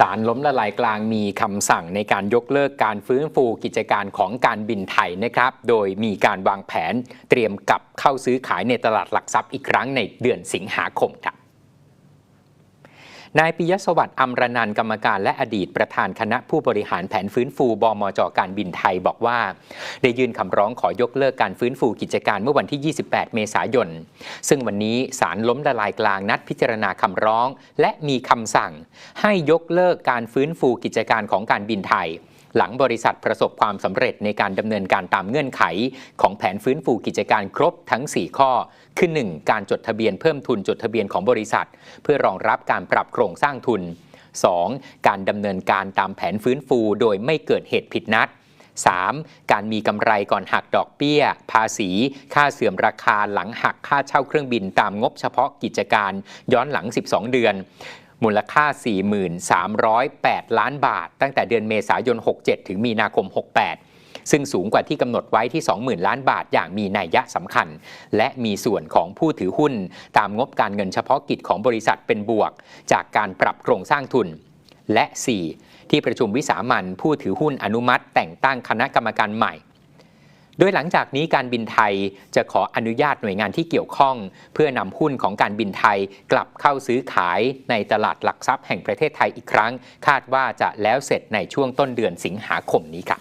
ศาลล้มละลายกลางมีคำสั่งในการยกเลิกการฟื้นฟูกิจการของการบินไทยนะครับ โดยมีการวางแผนเตรียมกลับเข้าซื้อขายในตลาดหลักทรัพย์อีกครั้งในเดือนสิงหาคมครับ นายปิยสวัสดิ์อัมรนันกรรมการและอดีตประธานคณะผู้บริหารแผนฟื้นฟูบมจการบินไทยบอกว่า ได้ยื่นคำร้องขอยกเลิกการฟื้นฟูกิจการเมื่อวันที่ 28 เมษายน ซึ่งวันนี้ศาลล้มละลายกลางนัดพิจารณาคำร้อง และมีคำสั่ง ให้ยกเลิกการฟื้นฟูกิจการของการบินไทย หลังบริษัทประสบความสำเร็จในการดำเนินการตามเงื่อนไข ของแผนฟื้นฟูกิจการครบทั้ง 4 ข้อ คือ 1. การจดทะเบียนเพิ่มทุนจดทะเบียนของบริษัท เพื่อรองรับการปรับโครงสร้างทุน 2. การดำเนินการตามแผนฟื้นฟูโดยไม่เกิดเหตุผิดนัด 3. การมีกำไรก่อนหักดอกเบี้ย ภาษี ค่าเสื่อมราคาหลังหักค่าเช่าเครื่องบินตามงบเฉพาะกิจการ ย้อนหลัง 12 เดือน มูลค่า 43,008 ล้านบาท ตั้งแต่เดือนเมษายน 67 ถึงมีนาคม 68 ซึ่งสูงกว่าที่กำหนดไว้ที่ 20,000 ล้านบาทอย่างมีนัยยะสำคัญ และมีส่วนของผู้ถือหุ้น ตามงบการเงินเฉพาะกิจของบริษัทเป็นบวก จากการปรับโครงสร้างทุน และ 4. ที่ประชุมวิสามันผู้ถือหุ้นอนุมัติ แต่งตั้งคณะกรรมการใหม่ โดยหลังจากนี้การบินไทยจะขออนุญาตหน่วยงานที่เกี่ยวข้อง เพื่อนำหุ้นของการบินไทยกลับเข้าซื้อขายในตลาดหลักทรัพย์แห่งประเทศไทยอีกครั้ง คาดว่าจะแล้วเสร็จในช่วงต้นเดือนสิงหาคมนี้ครับ